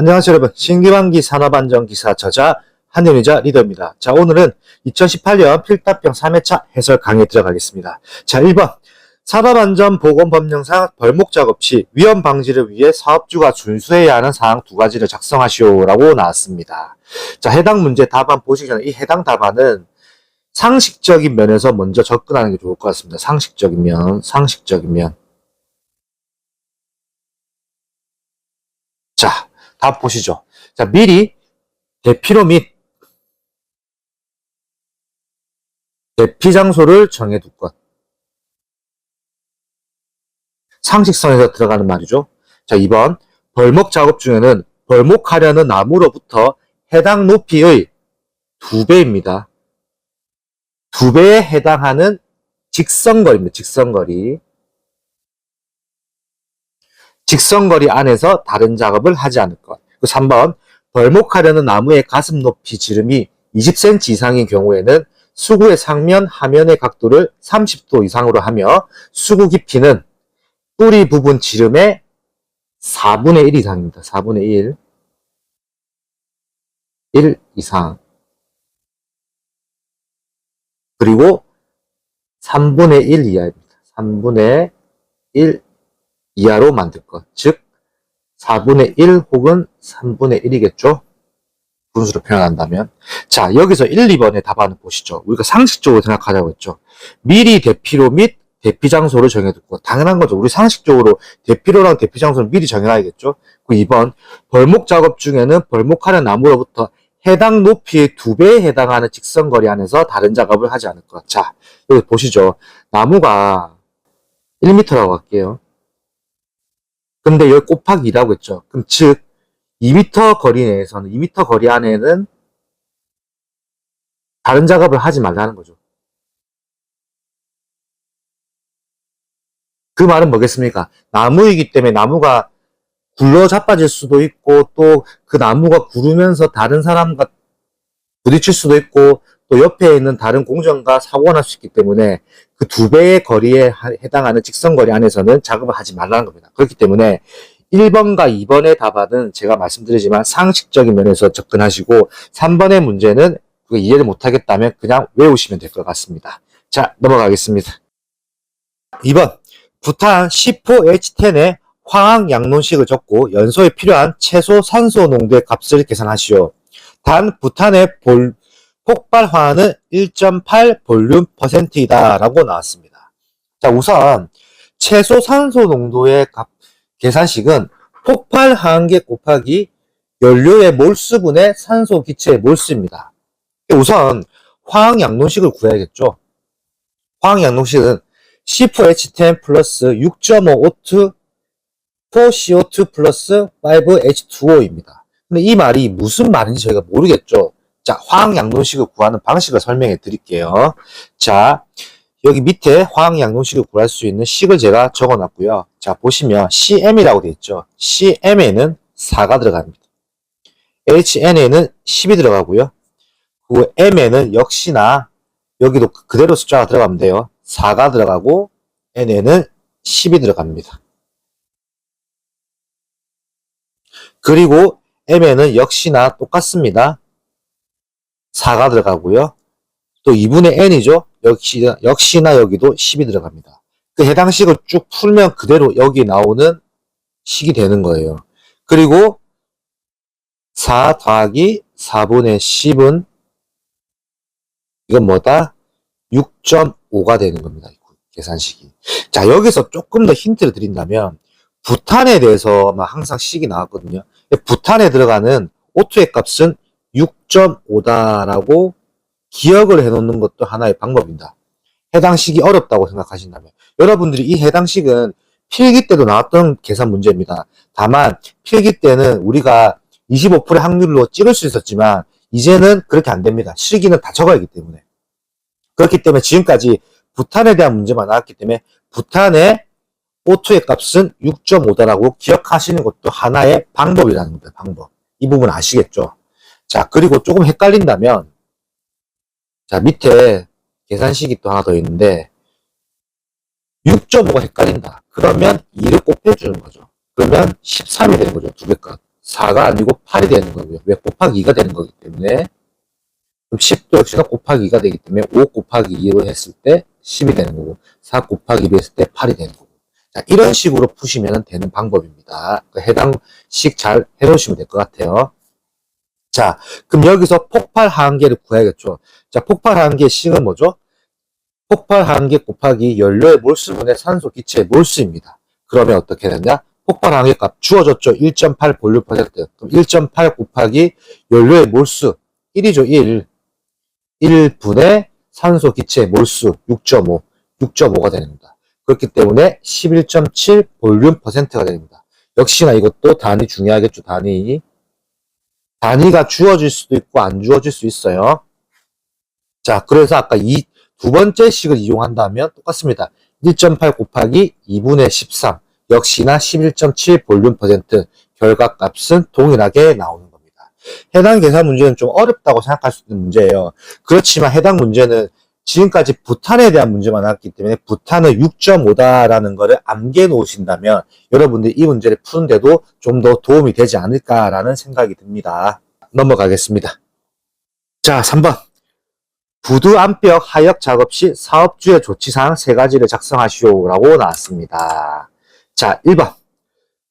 안녕하세요 여러분. 신기반기 산업안전기사 저자 한윤희자 리더입니다. 자 오늘은 2018년 필답형 3회차 해설 강의에 들어가겠습니다. 자 1번. 산업안전보건법령상 벌목작업 시 위험 방지를 위해 사업주가 준수해야 하는 사항 두 가지를 작성하시오 라고 나왔습니다. 자 해당 문제 답안 보시기 전에 이 해당 답안은 상식적인 면에서 먼저 접근하는 게 좋을 것 같습니다. 상식적인 면 상식적인 면 자, 답 보시죠. 자, 미리 대피로 및 대피 장소를 정해둘 것. 상식선에서 들어가는 말이죠. 자, 2번. 벌목 작업 중에는 벌목하려는 나무로부터 해당 높이의 두 배입니다. 두 배에 해당하는 직선거리입니다. 직선거리. 직선거리 안에서 다른 작업을 하지 않을 것. 그 3번 벌목하려는 나무의 가슴 높이 지름이 20cm 이상인 경우에는 수구의 상면, 하면의 각도를 30도 이상으로 하며 수구 깊이는 뿌리 부분 지름의 4분의 1 이상입니다. 4분의 1. 1 이상. 그리고 3분의 1 이하입니다. 3분의 1 이하로 만들 것. 즉, 4분의 1 혹은 3분의 1이겠죠? 분수로 표현한다면. 자, 여기서 1, 2번의 답안을 보시죠. 우리가 상식적으로 생각하자고 했죠. 미리 대피로 및 대피 장소를 정해두고, 당연한 거죠. 우리 상식적으로 대피로랑 대피 장소를 미리 정해놔야겠죠? 그 2번, 벌목 작업 중에는 벌목하는 나무로부터 해당 높이의 두 배에 해당하는 직선 거리 안에서 다른 작업을 하지 않을 것. 자, 여기 보시죠. 나무가 1m라고 할게요. 근데 여기 곱하기 2라고 했죠. 그럼 즉 2m 거리 내에서는 2m 거리 안에는 다른 작업을 하지 말라는 거죠. 그 말은 뭐겠습니까? 나무이기 때문에 나무가 굴러 자빠질 수도 있고 또 그 나무가 구르면서 다른 사람과 부딪힐 수도 있고 또 옆에 있는 다른 공정과 사고가 날 수 있기 때문에 그 두 배의 거리에 하- 해당하는 직선 거리 안에서는 작업을 하지 말라는 겁니다. 그렇기 때문에 1번과 2번의 답안은 제가 말씀드리지만 상식적인 면에서 접근하시고 3번의 문제는 이해를 못하겠다면 그냥 외우시면 될 것 같습니다. 자, 넘어가겠습니다. 2번. 부탄 10호H10의 화학 양론식을 적고 연소에 필요한 최소 산소 농도의 값을 계산하시오. 단 부탄의 볼, 폭발 화학은 1.8 볼륨 퍼센트이다 라고 나왔습니다. 자 우선 최소 산소 농도의 값, 계산식은 폭발 화학계 곱하기 연료의 몰수분의 산소 기체의 몰수입니다. 우선 화학 양론식을 구해야겠죠. 화학 양론식은 C4H10 플러스 6.5O2 4CO2 플러스 5H2O입니다. 근데 이 말이 무슨 말인지 저희가 모르겠죠. 자, 화학 양론식을 구하는 방식을 설명해 드릴게요. 자, 여기 밑에 화학 양론식을 구할 수 있는 식을 제가 적어 놨고요. 자, 보시면 CM이라고 되어 있죠. CM에는 4가 들어갑니다. HN에는 10이 들어가고요. 그리고 M에는 역시나 여기도 그대로 숫자가 들어가면 돼요. 4가 들어가고 N에는 10이 들어갑니다. 그리고 M에는 역시나 똑같습니다. 4가 들어가고요. 또 2분의 n이죠. 역시, 역시나 여기도 10이 들어갑니다. 그 해당 식을 쭉 풀면 그대로 여기 나오는 식이 되는 거예요. 그리고 4 더하기 4분의 10은 이건 뭐다? 6.5가 되는 겁니다. 계산식이. 자, 여기서 조금 더 힌트를 드린다면 부탄에 대해서 항상 식이 나왔거든요. 부탄에 들어가는 O2의 값은 6.5다라고 기억을 해놓는 것도 하나의 방법입니다. 해당 식이 어렵다고 생각하신다면 여러분들이 이 해당 식은 필기 때도 나왔던 계산 문제입니다. 다만 필기 때는 우리가 25%의 확률로 찍을 수 있었지만 이제는 그렇게 안 됩니다. 실기는 다 적어야 하기 때문에 그렇기 때문에 지금까지 부탄에 대한 문제만 나왔기 때문에 부탄의 O2의 값은 6.5다라고 기억하시는 것도 하나의 방법이라는 겁니다. 방법. 이 부분 아시겠죠? 자, 그리고 조금 헷갈린다면, 자, 밑에 계산식이 또 하나 더 있는데, 6.5가 헷갈린다. 그러면 2를 곱해주는 거죠. 그러면 13이 되는 거죠. 두 배 값. 4가 아니고 8이 되는 거고요. 왜 곱하기 2가 되는 거기 때문에 그럼 10도 역시나 곱하기 2가 되기 때문에 5 곱하기 2로 했을 때 10이 되는 거고 4 곱하기 2로 했을 때 8이 되는 거고 자, 이런 식으로 푸시면 되는 방법입니다. 그 해당 식 잘 해놓으시면 될 것 같아요. 자, 그럼 여기서 폭발 하한계를 구해야겠죠. 자, 폭발 하한계의 식은 뭐죠? 폭발 하한계 곱하기 연료의 몰수분의 산소 기체의 몰수입니다. 그러면 어떻게 되냐? 폭발 하한계 값 주어졌죠. 1.8 볼륨 퍼센트. 그럼 1.8 곱하기 연료의 몰수 1이죠. 1. 1분의 산소 기체의 몰수 6.5. 6.5가 됩니다. 그렇기 때문에 11.7 볼륨 퍼센트가 됩니다. 역시나 이것도 단위 중요하겠죠. 단위. 단위가 주어질 수도 있고 안 주어질 수 있어요. 자, 그래서 아까 이 두 번째 식을 이용한다면 똑같습니다. 1.8 곱하기 2분의 13 역시나 11.7 볼륨 퍼센트 결과값은 동일하게 나오는 겁니다. 해당 계산 문제는 좀 어렵다고 생각할 수 있는 문제예요. 그렇지만 해당 문제는 지금까지 부탄에 대한 문제만 나왔기 때문에 부탄은 6.5다라는 거를 암기해 놓으신다면 여러분들이 이 문제를 푸는데도 좀 더 도움이 되지 않을까라는 생각이 듭니다. 넘어가겠습니다. 자, 3번. 부두 암벽 하역 작업 시 사업주의 조치사항 세 가지를 작성하시오라고 나왔습니다. 자, 1번.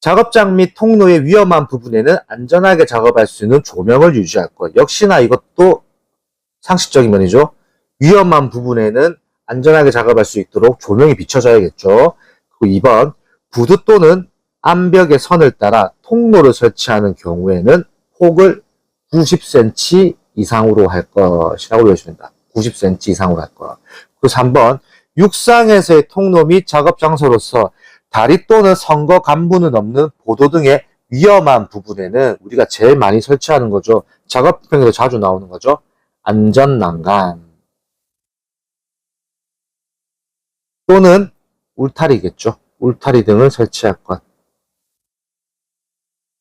작업장 및 통로의 위험한 부분에는 안전하게 작업할 수 있는 조명을 유지할 것. 역시나 이것도 상식적인 면이죠. 위험한 부분에는 안전하게 작업할 수 있도록 조명이 비춰져야겠죠. 그리고 2번. 부두 또는 암벽의 선을 따라 통로를 설치하는 경우에는 폭을 90cm 이상으로 할 것이라고 외우십니다. 90cm 이상으로 할 것. 그리고 3번. 육상에서의 통로 및 작업 장소로서 다리 또는 선거 간부는 없는 보도 등의 위험한 부분에는 우리가 제일 많이 설치하는 거죠. 작업 평에도 자주 나오는 거죠. 안전 난간 또는 울타리겠죠. 울타리 등을 설치할 것.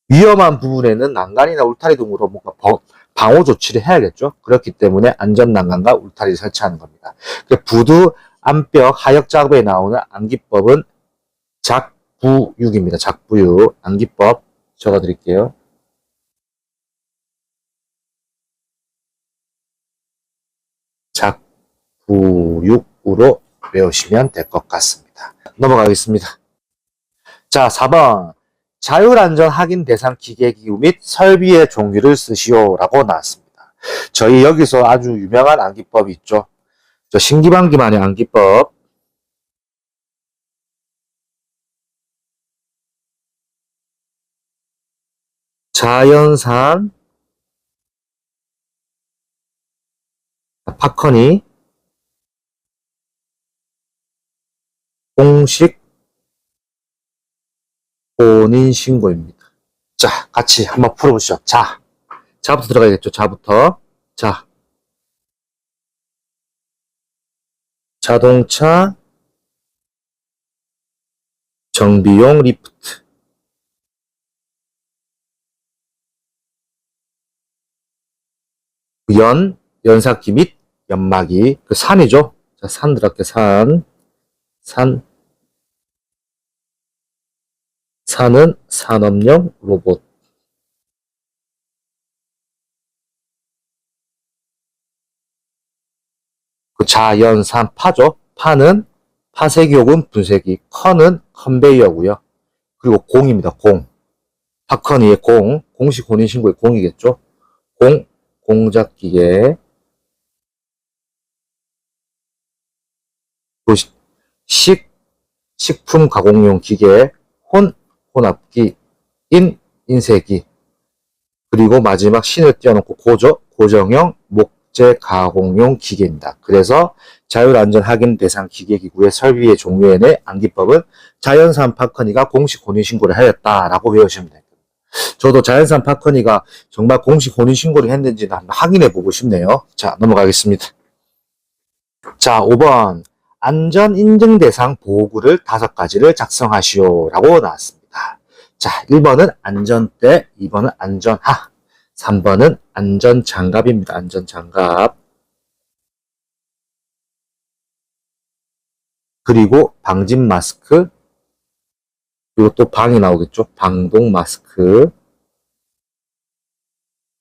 위험한 부분에는 난간이나 울타리 등으로 뭔가 버- 방호 조치를 해야겠죠. 그렇기 때문에 안전 난간과 울타리를 설치하는 겁니다. 그 부두, 암벽, 하역 작업에 나오는 암기법은 작부육입니다. 작부육, 암기법 적어드릴게요. 작부육으로 외우시면 될 것 같습니다. 넘어가겠습니다. 자, 4번. 자율안전 확인 대상 기계기구 및 설비의 종류를 쓰시오 라고 나왔습니다. 저희 여기서 아주 유명한 암기법이 있죠. 저 신기방기만의 암기법. 자연산 파커니 공식 본인신고입니다. 자, 같이 한번 풀어보시죠. 자, 자부터 들어가야겠죠. 자부터. 자. 자동차 정비용 리프트. 연, 연삭기 및 연막이. 그 산이죠. 자, 산 들어갈게, 산. 산. 산은 산업용 로봇. 그 자연산 파죠. 파는 파쇄기역은 분쇄기, 커는 컨베이어고요. 그리고 공입니다. 공. 파커니의 공, 공식 혼인신고의 공이겠죠. 공, 공작기계. 그 시- 식, 식품 가공용 기계, 혼, 혼합기, 인, 인쇄기. 그리고 마지막 신을 띄워놓고 고조, 고정형 목재 가공용 기계입니다. 그래서 자율안전 확인 대상 기계기구의 설비의 종류에는 암기법은 자연산 파커니가 공식 혼인 신고를 하였다라고 외우시면 됩니다. 저도 자연산 파커니가 정말 공식 혼인 신고를 했는지는 한번 확인해 보고 싶네요. 자, 넘어가겠습니다. 자, 5번. 안전 인증 대상 보호구를 다섯 가지를 작성하시오라고 나왔습니다. 자, 1번은 안전대, 2번은 안전하, 3번은 안전장갑입니다. 안전장갑. 그리고 방진 마스크, 그리고 또 방이 나오겠죠. 방독 마스크.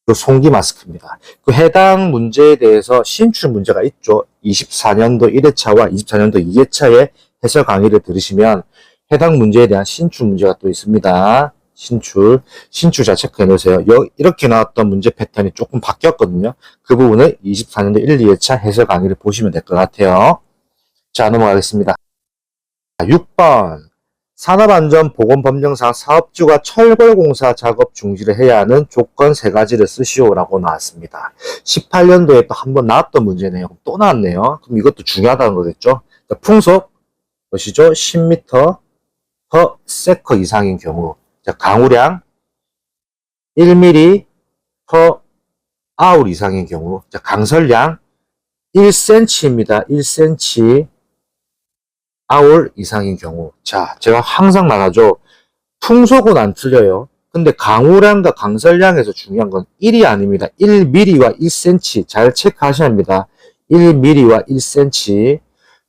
그 송기 마스크입니다. 그 해당 문제에 대해서 신출 문제가 있죠. 24년도 1회차와 24년도 2회차의 해설 강의를 들으시면 해당 문제에 대한 신출 문제가 또 있습니다. 신출, 신출 잘 체크해 놓으세요. 여- 이렇게 나왔던 문제 패턴이 조금 바뀌었거든요. 그 부분을 24년도 1, 2회차 해설 강의를 보시면 될 것 같아요. 자, 넘어가겠습니다. 6번. 산업안전보건법령상 사업주가 철골공사 작업 중지를 해야 하는 조건 세 가지를 쓰시오라고 나왔습니다. 18년도에 또 한 번 나왔던 문제네요. 또 나왔네요. 그럼 이것도 중요하다는 거겠죠? 자, 풍속, 보시죠? 10m per 세커 이상인 경우. 자, 강우량 1mm per hour 이상인 경우. 자, 강설량 1cm입니다. 1cm hour 이상인 경우. 자, 제가 항상 말하죠. 풍속은 안 틀려요. 근데 강우량과 강설량에서 중요한 건 1이 아닙니다. 1mm와 1cm 잘 체크하셔야 합니다. 1mm와 1cm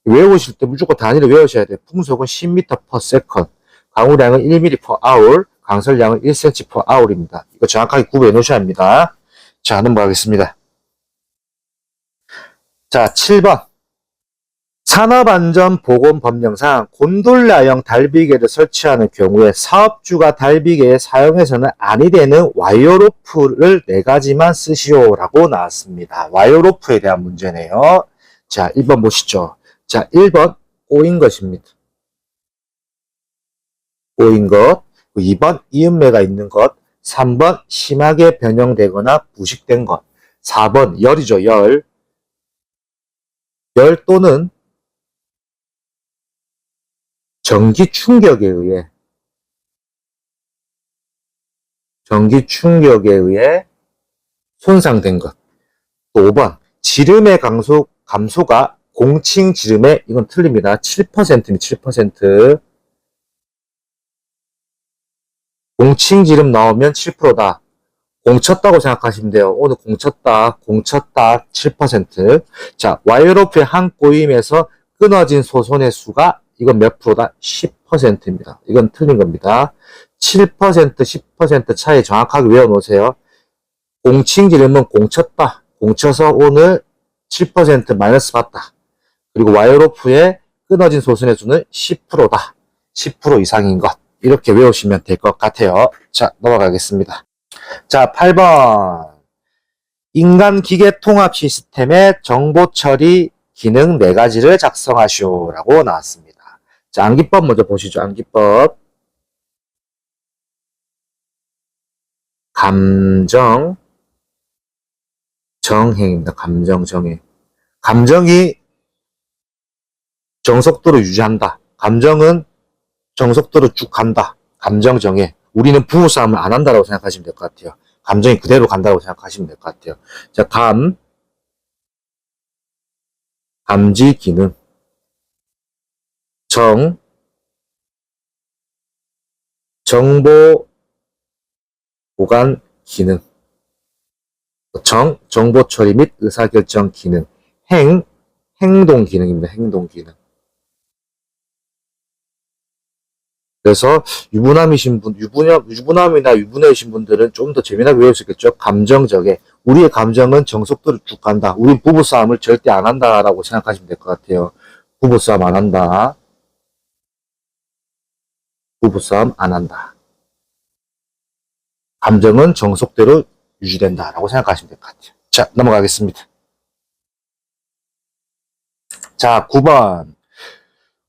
외우실 때 무조건 단위를 외우셔야 돼요. 풍속은 10m per second, 강우량은 1mm per hour, 강설량은 1cm per hour입니다. 이거 정확하게 구분해 놓으셔야 합니다. 자, 넘어가겠습니다. 자, 7번. 산업안전보건법령상 곤돌라형 달비개를 설치하는 경우에 사업주가 달비개에 사용해서는 아니 되는 와이어로프를 네 가지만 쓰시오라고 나왔습니다. 와이어로프에 대한 문제네요. 자, 1번 보시죠. 자, 1번 꼬인 것입니다. 꼬인 것. 2번 이음매가 있는 것. 3번 심하게 변형되거나 부식된 것. 4번 열이죠, 열. 열 또는 전기 충격에 의해 전기 충격에 의해 손상된 것. 또 5번 지름의 감소, 감소가 공칭 지름의 이건 틀립니다. 7%입니다. 7%. 공칭 지름 나오면 7%다. 공쳤다고 생각하시면 돼요. 오늘 공쳤다, 공쳤다, 7%. 자, 와이어로프의 한 꼬임에서 끊어진 소손의 수가 이건 몇 프로다? 10%입니다. 이건 틀린 겁니다. 7%, 10% 차이 정확하게 외워놓으세요. 공칭 지름은 공쳤다. 공쳐서 오늘 7% 마이너스 받다. 그리고 와이어로프의 끊어진 소선의 수는 10%다. 10% 이상인 것. 이렇게 외우시면 될 것 같아요. 자, 넘어가겠습니다. 자, 8번. 인간 기계 통합 시스템의 정보 처리 기능 4가지를 작성하시오라고 나왔습니다. 자, 암기법 먼저 보시죠. 암기법. 감정, 정행입니다. 감정, 정행. 감정이 정속도를 유지한다. 감정은 정속도로 쭉 간다. 감정 정해. 우리는 부부싸움을 안 한다고 생각하시면 될 것 같아요. 감정이 그대로 간다고 생각하시면 될 것 같아요. 자, 감. 감지 기능. 정. 정보 보관 기능. 정, 정보 처리 및 의사결정 기능. 행, 행동 기능입니다. 행동 기능. 그래서 유부남이신 분, 유부남, 유부남이나 유부녀이신 분들은 좀 더 재미나게 외울 수 있겠죠. 감정적에. 우리의 감정은 정속도를 쭉 간다. 우린 부부싸움을 절대 안 한다라고 생각하시면 될 것 같아요. 부부싸움 안 한다. 부부싸움 안 한다. 감정은 정속대로 유지된다라고 생각하시면 될 것 같아요. 자, 넘어가겠습니다. 자, 9번.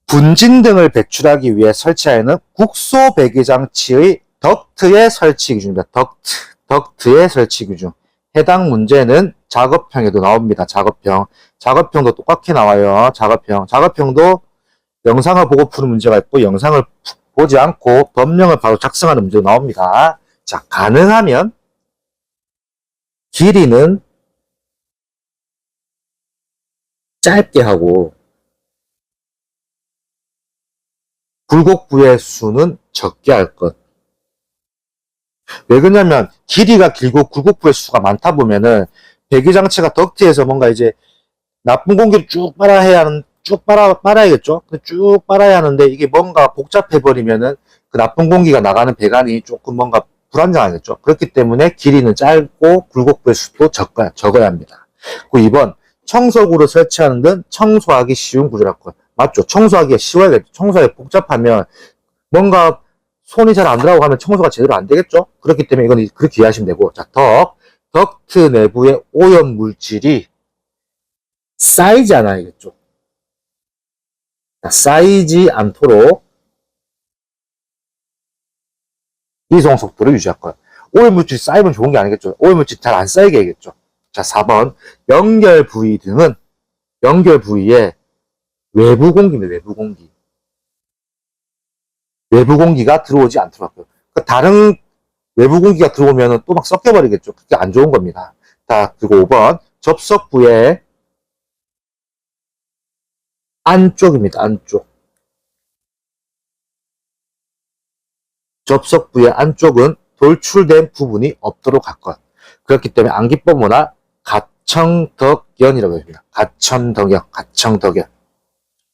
분진 등을 배출하기 위해 설치하여는 국소 배기 장치의 덕트의 설치 기준입니다. 덕트, 덕트의 설치 기준. 해당 문제는 작업형에도 나옵니다. 작업형. 작업형도 똑같이 나와요. 작업형. 작업형도 영상을 보고 푸는 문제가 있고 영상을 보지 않고 법령을 바로 작성하는 문제가 나옵니다. 자, 가능하면 길이는 짧게 하고 굴곡부의 수는 적게 할 것. 왜 그러냐면 길이가 길고 굴곡부의 수가 많다 보면은 배기장치가 덕트에서 뭔가 이제 나쁜 공기를 쭉 빨아야 하는 쭉 빨아 빨아야겠죠. 쭉 빨아야 하는데 이게 뭔가 복잡해 버리면은 그 나쁜 공기가 나가는 배관이 조금 뭔가 불안정하겠죠. 그렇기 때문에 길이는 짧고 굴곡부의 수도 적어야, 적어야 합니다. 그 2번 청소구를 설치하는 건 청소하기 쉬운 구조라고. 맞죠? 청소하기가 쉬워야겠죠. 청소하기 복잡하면 뭔가 손이 잘 안 들어가고 하면 청소가 제대로 안 되겠죠? 그렇기 때문에 이건 그렇게 이해하시면 되고. 자, 덕. 덕트 내부의 오염 물질이 쌓이지 않아야 겠죠. 자, 쌓이지 않도록 이송 속도를 유지할 거예요. 오염물질 쌓이면 좋은 게 아니겠죠. 오염물질 잘 안 쌓이게 해야겠죠. 자, 4번. 연결 부위 등은 연결 부위에 외부 공기입니다. 외부 공기. 외부 공기가 들어오지 않도록 할거예요 그러니까 다른 외부 공기가 들어오면 또 막 섞여버리겠죠. 그게 안 좋은 겁니다. 자, 그리고 5번. 접속부의 안쪽입니다. 안쪽. 접속부의 안쪽은 돌출된 부분이 없도록 할 것. 그렇기 때문에 안기법문화 가청덕연이라고 합니다. 가천덕연, 가청덕연.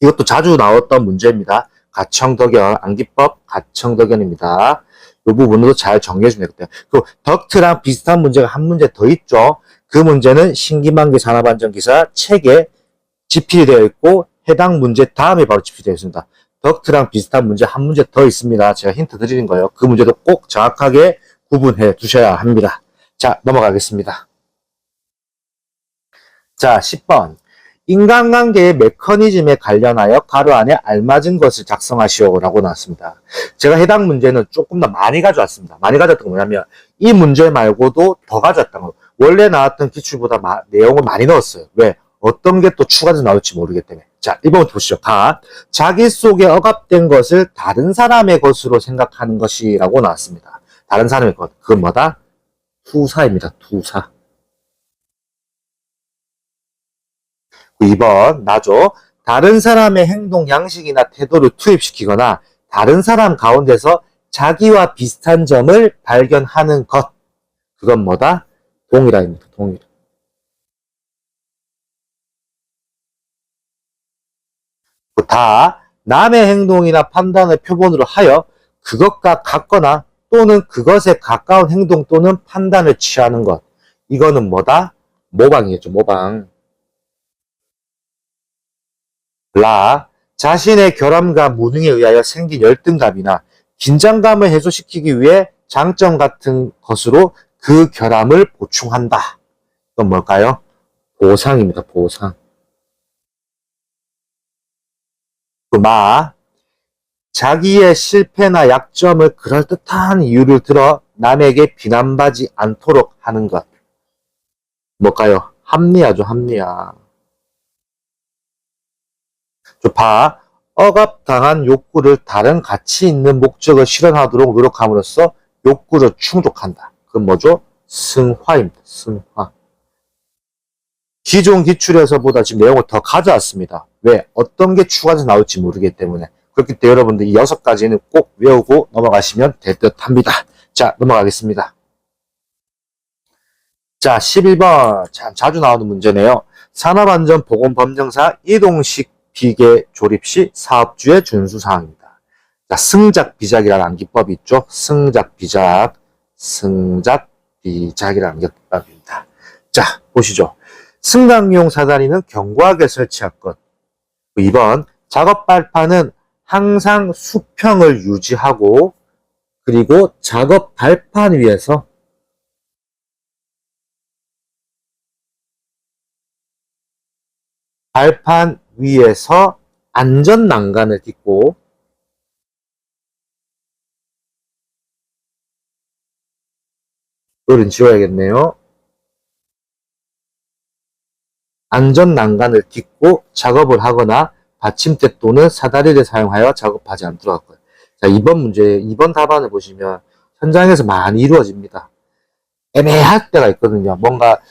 이것도 자주 나왔던 문제입니다. 가청덕연, 안기법 가청덕연입니다. 이 부분도 잘 정리해 주면 되겠다. 그 덕트랑 비슷한 문제가 한 문제 더 있죠. 그 문제는 신기만기 산업안전기사 책에 집필이 되어 있고 해당 문제 다음에 바로 집필되어 있습니다. 덕트랑 비슷한 문제 한 문제 더 있습니다. 제가 힌트 드리는 거예요. 그 문제도 꼭 정확하게 구분해 두셔야 합니다. 자, 넘어가겠습니다. 자, 10번. 인간관계의 메커니즘에 관련하여 가로 안에 알맞은 것을 작성하시오라고 나왔습니다. 제가 해당 문제는 조금 더 많이 가져왔습니다. 많이 가져왔던 건 뭐냐면 이 문제 말고도 더 가져왔던 거. 원래 나왔던 기출보다 마- 내용을 많이 넣었어요. 왜? 어떤 게 또 추가돼서 나올지 모르기 때문에. 자, 1번부터 보시죠. 가. 자기 속에 억압된 것을 다른 사람의 것으로 생각하는 것이라고 나왔습니다. 다른 사람의 것. 그건 뭐다? 투사입니다. 투사. 2번, 나죠. 다른 사람의 행동 양식이나 태도를 투입시키거나 다른 사람 가운데서 자기와 비슷한 점을 발견하는 것. 그건 뭐다? 동일화입니다. 동일화. 다 남의 행동이나 판단을 표본으로 하여 그것과 같거나 또는 그것에 가까운 행동 또는 판단을 취하는 것. 이거는 뭐다? 모방이겠죠, 모방. 라, 자신의 결함과 무능에 의하여 생긴 열등감이나 긴장감을 해소시키기 위해 장점 같은 것으로 그 결함을 보충한다. 이건 뭘까요? 보상입니다, 보상. 그 마, 자기의 실패나 약점을 그럴듯한 이유를 들어 남에게 비난받지 않도록 하는 것. 뭘까요? 합리화죠, 합리화. 저 바, 억압당한 욕구를 다른 가치 있는 목적을 실현하도록 노력함으로써 욕구를 충족한다. 그건 뭐죠? 승화입니다. 승화. 기존 기출에서보다 지금 내용을 더 가져왔습니다. 왜? 어떤 게 추가돼서 나올지 모르기 때문에. 그렇기 때문에 여러분들 이 여섯 가지는 꼭 외우고 넘어가시면 될 듯 합니다. 자, 넘어가겠습니다. 자, 11번. 참 자주 나오는 문제네요. 산업안전보건법령사 이동식 비계 조립 시 사업주의 준수사항입니다. 자, 승작 비작이라는 암기법이 있죠. 승작 비작, 승작 비작이라는 암기법입니다. 자, 보시죠. 승강용 사다리는 견고하게 설치할 것. 2번, 작업 발판은 항상 수평을 유지하고, 그리고 작업 발판 위에서 발판 위에서 안전 난간을 딛고 이거는 지워야겠네요. 안전 난간을 딛고 작업을 하거나 받침대 또는 사다리를 사용하여 작업하지 않도록 할 거예요. 자, 2번 문제, 2번 답안을 보시면 현장에서 많이 이루어집니다. 애매할 때가 있거든요. 뭔가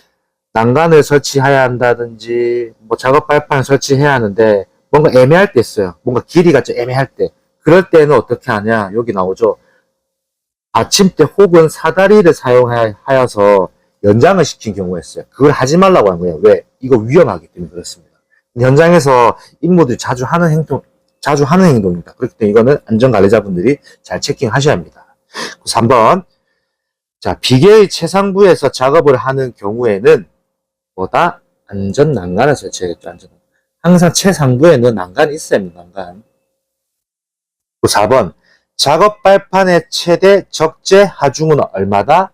난간을 설치해야 한다든지, 뭐 작업 발판을 설치해야 하는데, 뭔가 애매할 때 있어요. 뭔가 길이가 좀 애매할 때. 그럴 때는 어떻게 하냐? 여기 나오죠. 받침대 혹은 사다리를 사용하여서 연장을 시킨 경우가 있어요. 그걸 하지 말라고 하는 거예요. 왜? 이거 위험하기 때문에 그렇습니다. 현장에서 임무들이 자주 하는 행동, 자주 하는 행동입니다. 그렇기 때문에 이거는 안전관리자분들이 잘 체킹하셔야 합니다. 3번. 자, 비계의 최상부에서 작업을 하는 경우에는 뭐다? 안전 난간을 설치해야겠죠, 안전. 항상 최상부에는 난간이 있어야 합니다, 난간. 또 4번. 작업 발판의 최대 적재 하중은 얼마다?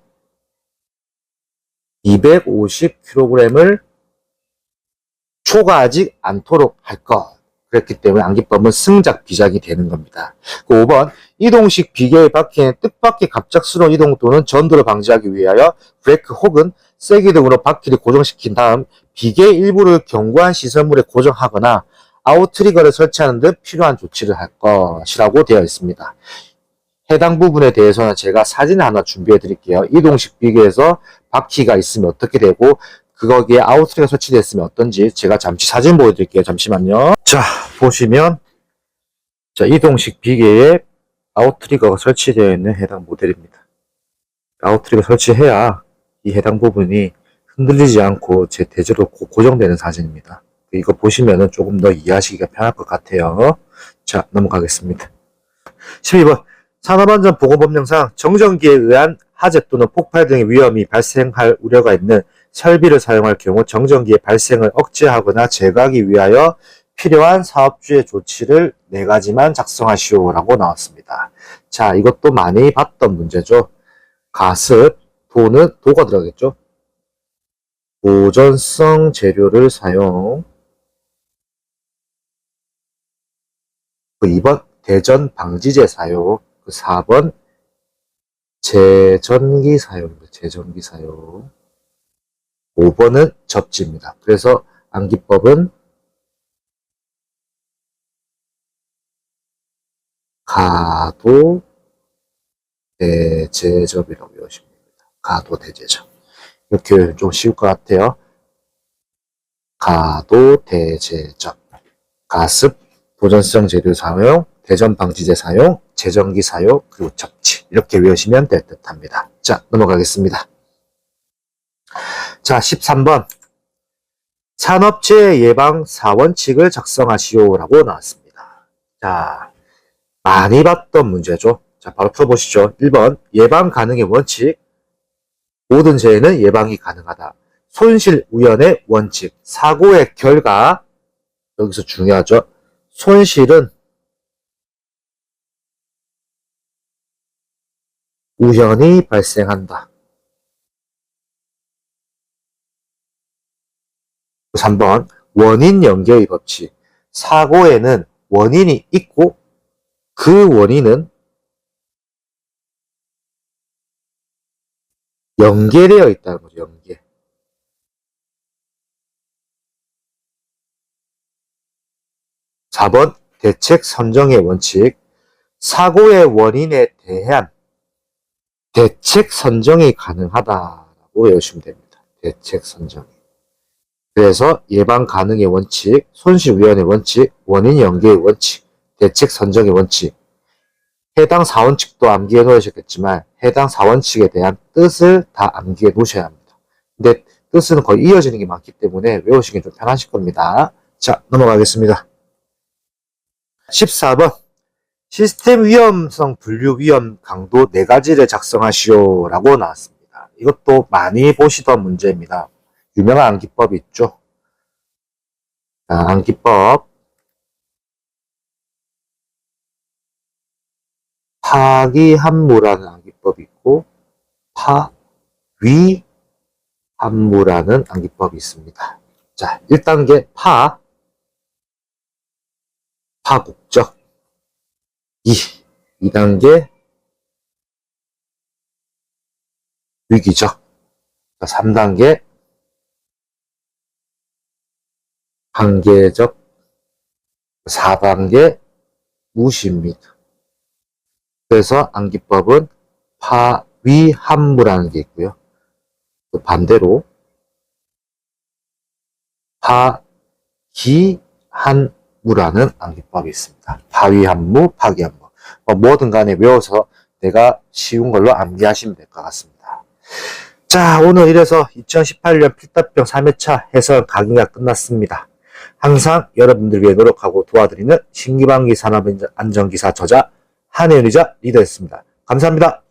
250kg을 초과하지 않도록 할 것. 그렇기 때문에 안기법은 승작 비작이 되는 겁니다. 그 5번 이동식 비계의 바퀴는 뜻밖의 갑작스러운 이동 또는 전도를 방지하기 위하여 브레이크 혹은 세기 등으로 바퀴를 고정시킨 다음 비계 일부를 견고한 시설물에 고정하거나 아웃트리거를 설치하는 듯 필요한 조치를 할 것이라고 되어 있습니다. 해당 부분에 대해서는 제가 사진을 하나 준비해 드릴게요. 이동식 비계에서 바퀴가 있으면 어떻게 되고 그거기에 아웃트리가 설치되어 있으면 어떤지 제가 잠시 사진 보여드릴게요. 잠시만요. 자, 보시면 자, 이동식 비계에 아웃트리거가 설치되어 있는 해당 모델입니다. 아웃트리거 설치해야 이 해당 부분이 흔들리지 않고 제 대제로 고- 고정되는 사진입니다. 이거 보시면은 조금 더 이해하시기가 편할 것 같아요. 자, 넘어가겠습니다. 12번. 산업안전 보건법령상 정전기에 의한 화재 또는 폭발 등의 위험이 발생할 우려가 있는 설비를 사용할 경우 정전기의 발생을 억제하거나 제거하기 위하여 필요한 사업주의 조치를 네 가지만 작성하시오라고 나왔습니다. 자, 이것도 많이 봤던 문제죠. 가습, 도는 도가 들어가겠죠. 보존성 재료를 사용. 그 2번 대전 방지제 사용. 그 4번 제전기 사용입니다. 제전기 사용. 5번은 접지입니다. 그래서 암기법은 가도 대제접이라고 외우시면 됩니다. 가도 대제접. 이렇게 좀 쉬울 것 같아요. 가도 대제접. 가습, 보존성 재료 사용, 대전 방지제 사용, 제전기 사용, 그리고 접지. 이렇게 외우시면 될 듯 합니다. 자, 넘어가겠습니다. 자, 13번. 산업재해 예방 4원칙을 작성하시오라고 나왔습니다. 자, 많이 봤던 문제죠. 자, 바로 풀어보시죠. 1번. 예방 가능의 원칙. 모든 재해는 예방이 가능하다. 손실 우연의 원칙. 사고의 결과. 여기서 중요하죠. 손실은 우연히 발생한다. 3번 원인 연계의 법칙. 사고에는 원인이 있고 그 원인은 연계되어 있다는 거죠. 연계. 사번 대책 선정의 원칙. 사고의 원인에 대한 대책 선정이 가능하다라고 외우시면 됩니다. 대책 선정이. 그래서 예방 가능의 원칙, 손실 위원의 원칙, 원인 연계의 원칙, 대책 선정의 원칙. 해당 사원칙도 암기해 놓으셨겠지만 해당 사원칙에 대한 뜻을 다 암기해 놓으셔야 합니다. 근데 뜻은 거의 이어지는 게 많기 때문에 외우시기 좀 편하실 겁니다. 자, 넘어가겠습니다. 14번. 시스템 위험성 분류 위험 강도 네 가지를 작성하시오 라고 나왔습니다. 이것도 많이 보시던 문제입니다. 유명한 암기법이 있죠. 자, 암기법. 파기한무라는 암기법이 있고, 파위한무라는 암기법이 있습니다. 자, 1단계 파, 파국적. 2, 2단계 위기적. 3단계 한계적 4단계 무시입니다. 그래서 암기법은 파위한무라는 게 있고요. 또 반대로 파기한무라는 암기법이 있습니다. 파위한무, 파기한무. 뭐 뭐든 간에 외워서 내가 쉬운 걸로 암기하시면 될 것 같습니다. 자, 오늘 이래서 2018년 필답병 3회차 해설 강의가 끝났습니다. 항상 여러분들 위해 노력하고 도와드리는 신기방기 산업안전기사 저자 한혜윤이자 리더였습니다. 감사합니다.